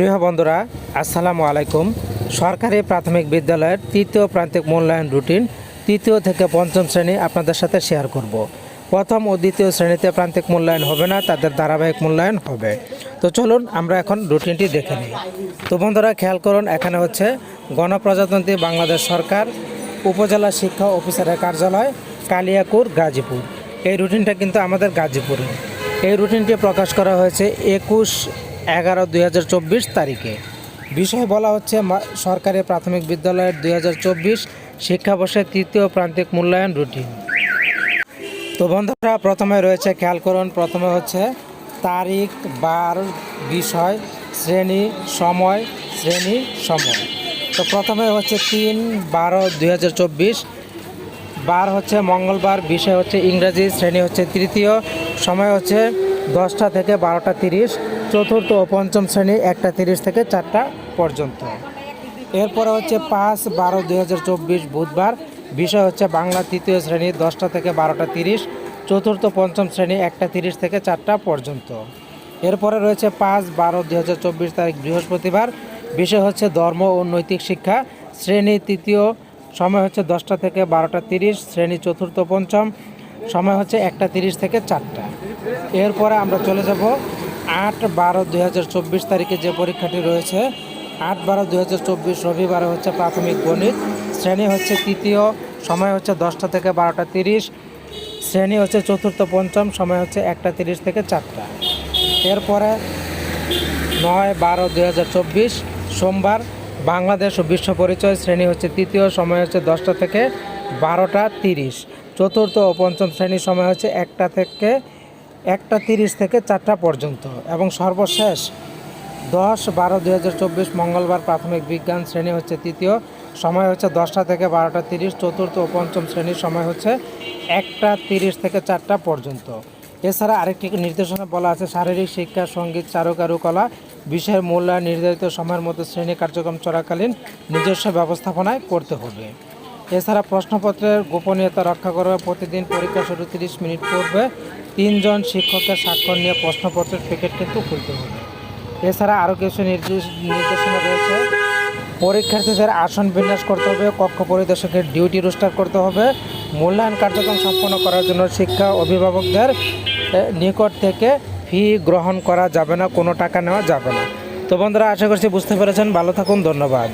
প্রিয় বন্ধুরা, আসসালামু আলাইকুম। সরকারি প্রাথমিক বিদ্যালয়ের তৃতীয় প্রান্তিক মূল্যায়ন রুটিন তৃতীয় থেকে পঞ্চম শ্রেণি আপনাদের সাথে শেয়ার করব। প্রথম ও দ্বিতীয় শ্রেণীতে প্রান্তিক মূল্যায়ন হবে না, তাদের ধারাবাহিক মূল্যায়ন হবে। তো চলুন আমরা এখন রুটিনটি দেখে নিই। তো বন্ধুরা, খেয়াল করুন, এখানে হচ্ছে গণপ্রজাতন্ত্রী বাংলাদেশ সরকার, উপজেলা শিক্ষা অফিসারের কার্যালয়, কালিয়াকুর, গাজীপুর। এই রুটিনটা কিন্তু আমাদের গাজীপুরে। এই রুটিনটি প্রকাশ করা হয়েছে একুশ এগারো দুই তারিখে। বিষয় বলা হচ্ছে সরকারি প্রাথমিক বিদ্যালয়ের দুই হাজার চব্বিশ শিক্ষাবর্ষের তৃতীয় প্রান্তিক মূল্যায়ন রুটিন। তো বন্ধুরা, প্রথমে রয়েছে খেয়াল করুন, প্রথমে হচ্ছে তারিখ, বার, বিষয়, শ্রেণি, সময় শ্রেণি, সময়। তো প্রথমে হচ্ছে তিন, বারো, দুই বার হচ্ছে মঙ্গলবার, বিষয় হচ্ছে ইংরাজি, শ্রেণি হচ্ছে তৃতীয়। সময় হচ্ছে দশটা থেকে বারোটা তিরিশ। চতুর্থ ও পঞ্চম শ্রেণি একটা তিরিশ থেকে চারটা পর্যন্ত। এরপরে হচ্ছে পাঁচ বারো দুই হাজার চব্বিশ বুধবার। বিষয় হচ্ছে বাংলা তৃতীয় শ্রেণি দশটা থেকে বারোটা তিরিশ, চতুর্থ, পঞ্চম শ্রেণি একটা তিরিশ থেকে চারটা পর্যন্ত। এরপরে রয়েছে পাঁচ বারো দুই হাজার চব্বিশ তারিখ বৃহস্পতিবার। বিষয় হচ্ছে ধর্ম ও নৈতিক শিক্ষা, শ্রেণি তৃতীয়, সময় হচ্ছে দশটা থেকে বারোটা তিরিশ, শ্রেণি চতুর্থ, পঞ্চম, সময় হচ্ছে একটা তিরিশ থেকে চারটা। এরপরে আমরা চলে যাব আট বারো দুই তারিখে যে পরীক্ষাটি রয়েছে, আট বারো দুই রবিবারে হচ্ছে প্রাথমিক গণিত, শ্রেণি হচ্ছে তৃতীয়, সময় হচ্ছে দশটা থেকে বারোটা তিরিশ, শ্রেণি হচ্ছে চতুর্থ, পঞ্চম, সময় হচ্ছে একটা তিরিশ থেকে চারটা। এরপরে নয় বারো দুই সোমবার বাংলাদেশ ও বিশ্ব পরিচয় শ্রেণি হচ্ছে তৃতীয়, সময় হচ্ছে দশটা থেকে বারোটা তিরিশ, চতুর্থ ও পঞ্চম শ্রেণির সময় হচ্ছে একটা থেকে একটা তিরিশ থেকে চারটা পর্যন্ত এবং সর্বশেষ দশ বারো দুই হাজার চব্বিশ মঙ্গলবার প্রাথমিক বিজ্ঞান শ্রেণি হচ্ছে তৃতীয়, সময় হচ্ছে দশটা থেকে বারোটা তিরিশ, চতুর্থ ও পঞ্চম শ্রেণির সময় হচ্ছে একটা তিরিশ থেকে চারটা পর্যন্ত। এছাড়া আরেকটি নির্দেশনা বলা আছে, শারীরিক শিক্ষা, সংগীত, চারুকারুকলা, বিষয়ের মূল্যায়ন নির্ধারিত সময়ের মধ্যে শ্রেণি কার্যক্রম চলাকালীন নিজস্ব ব্যবস্থাপনায় করতে হবে। এছাড়া প্রশ্নপত্রের গোপনীয়তা রক্ষা করবে প্রতিদিন পরীক্ষা শুরু তিরিশ মিনিট পূর্বে। তিনজন শিক্ষকের স্বাক্ষর নিয়ে প্রশ্নপত্রের প্যাকেট কিন্তু খুলতে হবে। এছাড়া আরও কিছু নির্দেশ নির্দেশনা রয়েছে। পরীক্ষার্থীদের আসন বিন্যাস করতে হবে, কক্ষ পরিদর্শকের ডিউটি রোস্টার করতে হবে, মূল্যায়ন কার্যক্রম সম্পন্ন করার জন্য শিক্ষা অভিভাবকদের নিকট থেকে ফি গ্রহণ করা যাবে না, কোনো টাকা নেওয়া যাবে না। তো বন্ধুরা, আশা করছি বুঝতে পেরেছেন। ভালো থাকুন, ধন্যবাদ।